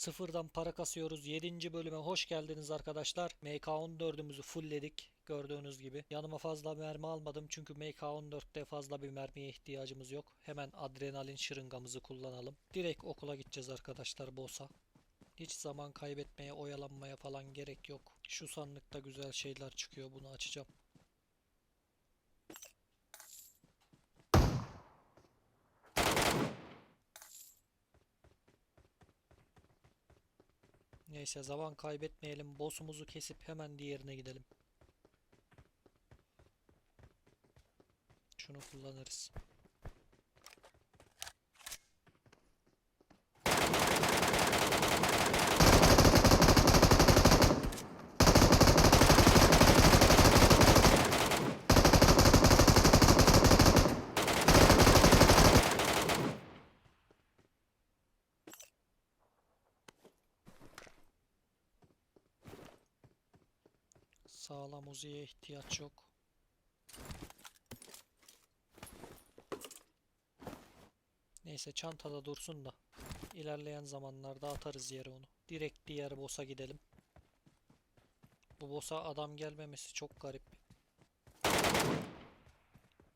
Sıfırdan para kasıyoruz. 7. bölüme hoş geldiniz arkadaşlar. MK14'ümüzü fullledik. Gördüğünüz gibi. Yanıma fazla mermi almadım çünkü MK14'te fazla bir mermiye ihtiyacımız yok. Hemen adrenalin şırıngamızı kullanalım. Direkt okula gideceğiz arkadaşlar boss'a. Hiç zaman kaybetmeye, oyalanmaya falan gerek yok. Şu sandıkta güzel şeyler çıkıyor. Bunu açacağım. Neyse zaman kaybetmeyelim. Boss'umuzu kesip hemen diğerine gidelim. Şunu kullanırız. Sağlam uziye ihtiyaç yok. Neyse çantada dursun da ilerleyen zamanlarda atarız yere onu. Direkt diğer boss'a gidelim. Bu boss'a adam gelmemesi çok garip.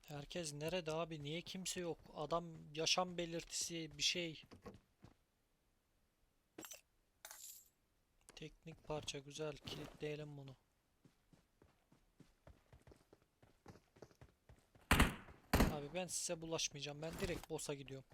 Herkes nerede abi? Niye kimse yok? Adam yaşam belirtisi bir şey. Teknik parça güzel. Kilitleyelim bunu. Abi ben size bulaşmayacağım. Ben direkt boss'a gidiyorum.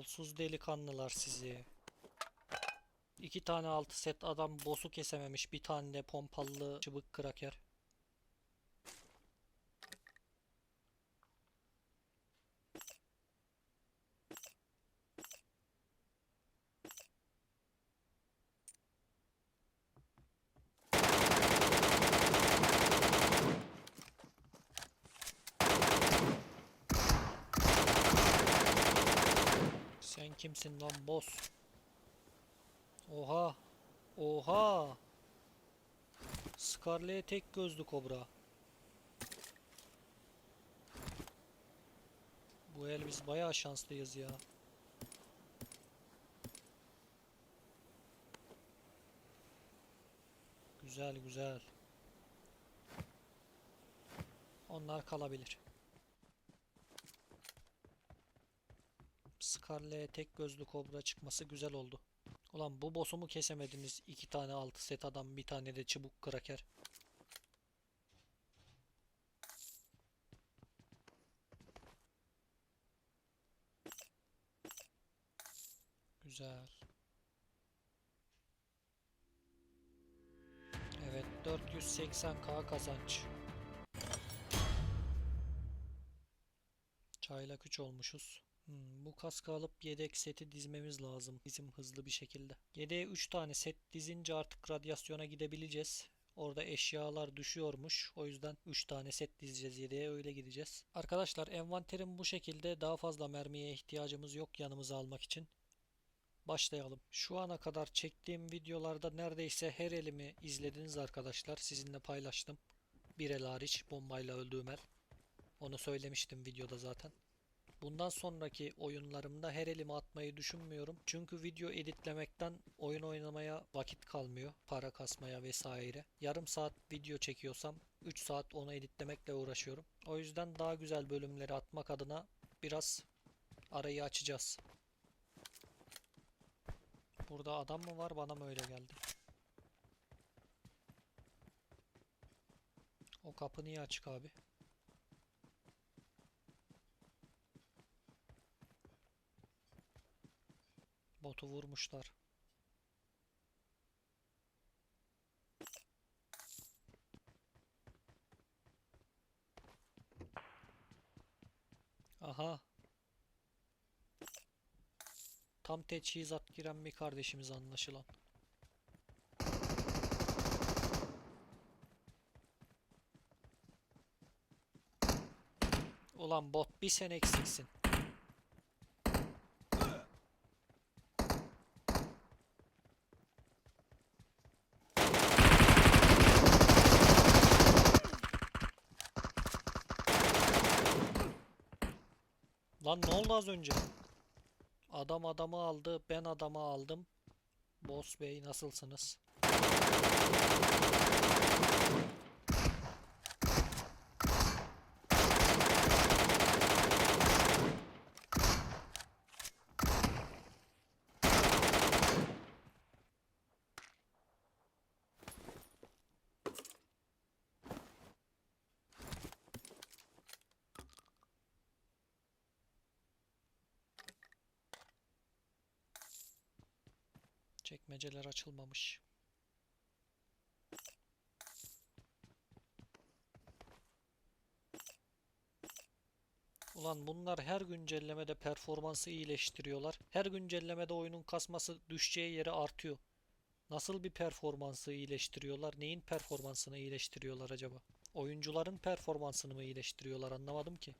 Kolsuz delikanlılar sizi. İki tane altı set adam boss'u kesememiş. Bir tane de pompalı çıbık kraker. Sen kimsin lan boss? Oha. Oha. Scarlet'e tek gözlü kobra. Bu el biz bayağı şanslıyız ya. Güzel güzel. Onlar kalabilir. Scarlet'e tek gözlü kobra çıkması güzel oldu. Ulan bu boss'u mu kesemediniz? İki tane altı set adam, bir tane de çubuk kraker. Güzel. Evet, 480k kazanç. Çaylak 3 olmuşuz. Hmm, bu kaskı alıp yedek seti dizmemiz lazım bizim hızlı bir şekilde. Yedeğe 3 tane set dizince artık radyasyona gidebileceğiz. Orada eşyalar düşüyormuş. O yüzden 3 tane set dizeceğiz yedeğe öyle gideceğiz. Arkadaşlar envanterim bu şekilde. Daha fazla mermiye ihtiyacımız yok yanımıza almak için. Başlayalım. Şu ana kadar çektiğim videolarda neredeyse her elimi izlediniz arkadaşlar. Sizinle paylaştım. Bir el hariç bombayla öldüğüm el. Onu söylemiştim videoda zaten. Bundan sonraki oyunlarımda her elimi atmayı düşünmüyorum. Çünkü video editlemekten oyun oynamaya vakit kalmıyor. Para kasmaya vesaire. Yarım saat video çekiyorsam 3 saat onu editlemekle uğraşıyorum. O yüzden daha güzel bölümleri atmak adına biraz arayı açacağız. Burada adam mı var bana mı öyle geldi? O kapı niye açık abi? botu vurmuşlar. Aha. Tam teçhizat giren bir kardeşimiz anlaşılan. Ulan bot bir sen eksiksin. Lan ne oldu az önce? Adam adamı aldı, ben adamı aldım. Boss Bey nasılsınız? Çekmeceler açılmamış. Ulan bunlar her güncellemede performansı iyileştiriyorlar. Her güncellemede oyunun kasması düşeceği yere artıyor. Nasıl bir performansı iyileştiriyorlar? Neyin performansını iyileştiriyorlar acaba? Oyuncuların performansını mı iyileştiriyorlar? Anlamadım ki.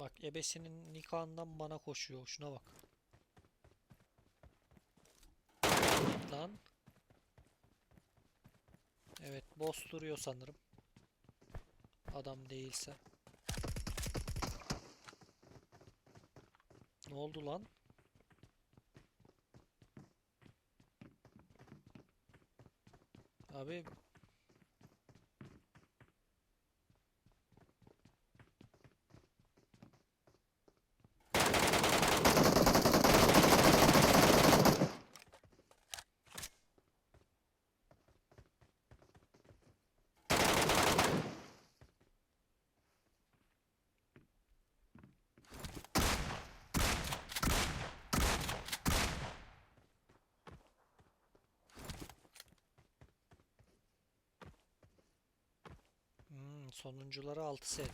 Bak ebesinin nikahından bana koşuyor. Şuna bak. Lan. Evet boss duruyor sanırım. Adam değilse. Ne oldu lan? Abi Hmm, sonuncuları 6 set.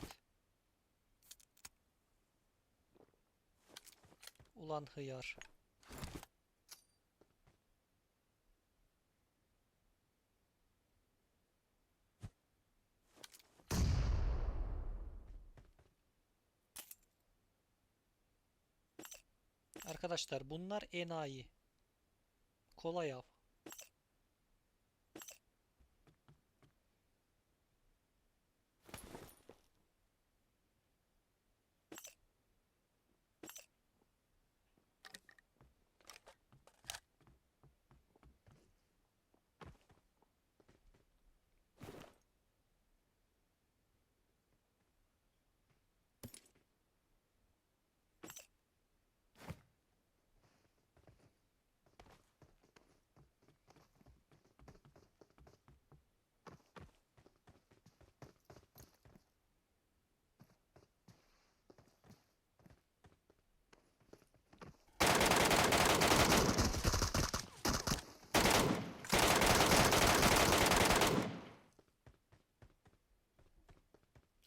Ulan hıyar. Arkadaşlar bunlar enayi. Kolay av.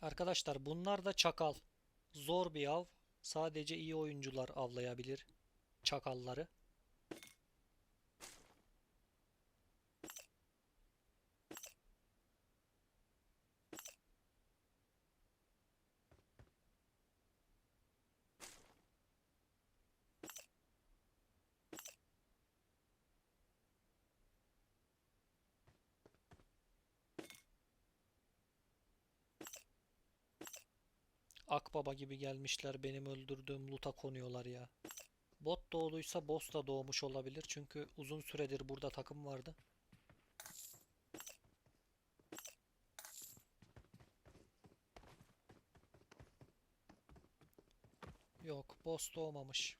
Arkadaşlar bunlar da çakal. Zor bir av. Sadece iyi oyuncular avlayabilir çakalları. Akbaba gibi gelmişler benim öldürdüğüm loot'a konuyorlar ya. Bot doğduysa boss da doğmuş olabilir çünkü uzun süredir burada takım vardı. Yok boss doğmamış.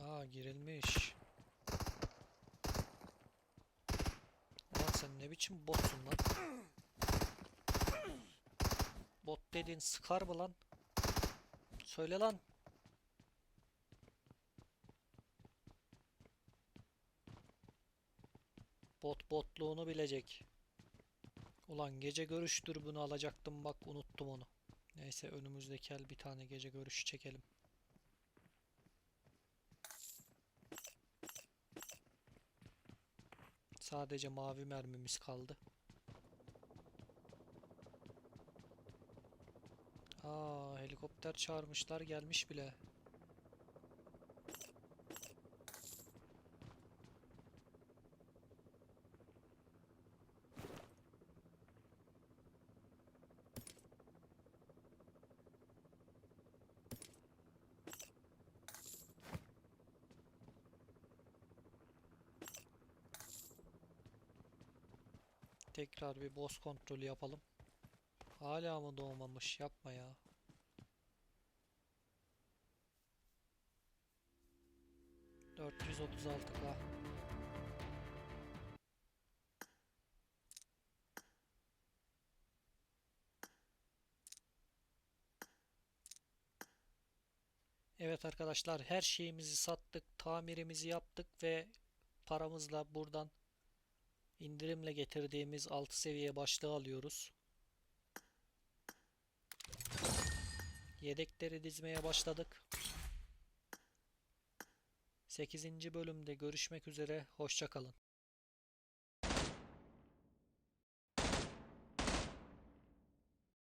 Aa girilmiş. Ulan sen ne biçim botsun lan? Bot dediğin sıkar mı lan? Söyle lan. Bot botluğunu bilecek. Ulan gece görüş dürbünü alacaktım bak unuttum onu. Neyse önümüzdeki el bir tane gece görüşü çekelim. Sadece mavi mermimiz kaldı. Aa helikopter çağırmışlar gelmiş bile. Tekrar bir boss kontrolü yapalım. Hala mı doğmamış? Yapma ya. Dört yüz K. Evet arkadaşlar her şeyimizi sattık, tamirimizi yaptık ve paramızla buradan indirimle getirdiğimiz 6 seviye başlığı alıyoruz. Yedekleri dizmeye başladık. 8. bölümde görüşmek üzere. Hoşça kalın.